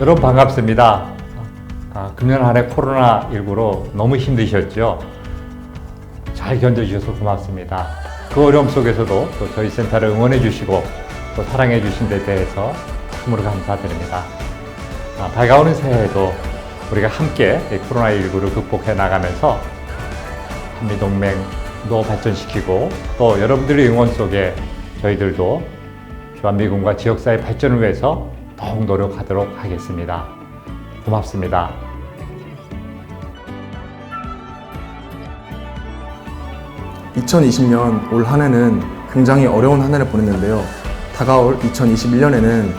여러분 반갑습니다. 아, 금년 한해 코로나19로 너무 힘드셨죠? 잘 견뎌주셔서 고맙습니다. 그 어려움 속에서도 또 저희 센터를 응원해 주시고 또 사랑해 주신 데 대해서 참으로 감사드립니다. 아, 밝아오는 새해에도 우리가 함께 이 코로나19를 극복해 나가면서 한미동맹도 발전시키고 또 여러분들의 응원 속에 저희들도 주한미군과 지역사회 발전을 위해서 더욱 노력하도록 하겠습니다. 고맙습니다. (2020년) 올 한 해는 굉장히 어려운 한 해를 보냈는데요 다가올 (2021년에는)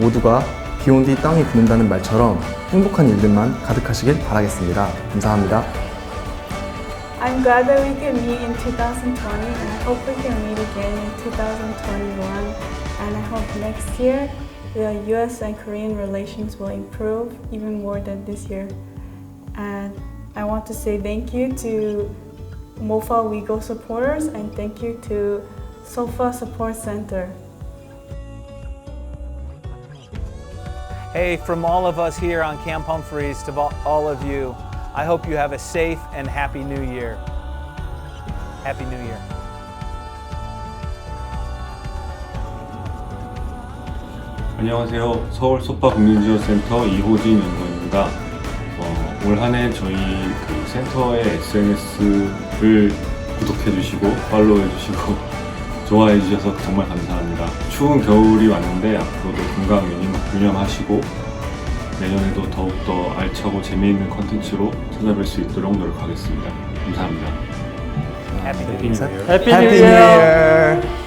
모두가 비 온 뒤 땅이 굳는다는 말처럼 행복한 일들만 가득하시길 바라겠습니다 감사합니다. I'm glad that we can meet in 2020 and I hope we can meet again in 2021 and I hope next year the US and Korean relations will improve even more than this year. And I want to say thank you to MOFA WeGo supporters and thank you to SOFA Support Center. Hey, from all of us here on Camp Humphreys to all- all of you, I hope you have a safe and happy new year. Happy New Year. 안녕하세요. 서울 소파 국민지원센터 이호진 연구원입니다. 어, 올 한해 저희 그 센터의 SNS를 구독해 주시고 팔로우해 주시고 좋아해 주셔서 정말 감사합니다. 추운 겨울이 왔는데 앞으로도 건강 유념, 유념하시고 내년에도 더욱더 알차고 재미있는 컨텐츠로 찾아뵐 수 있도록 노력하겠습니다. 감사합니다. Happy New Year. 해피 해피 뉴! 이어!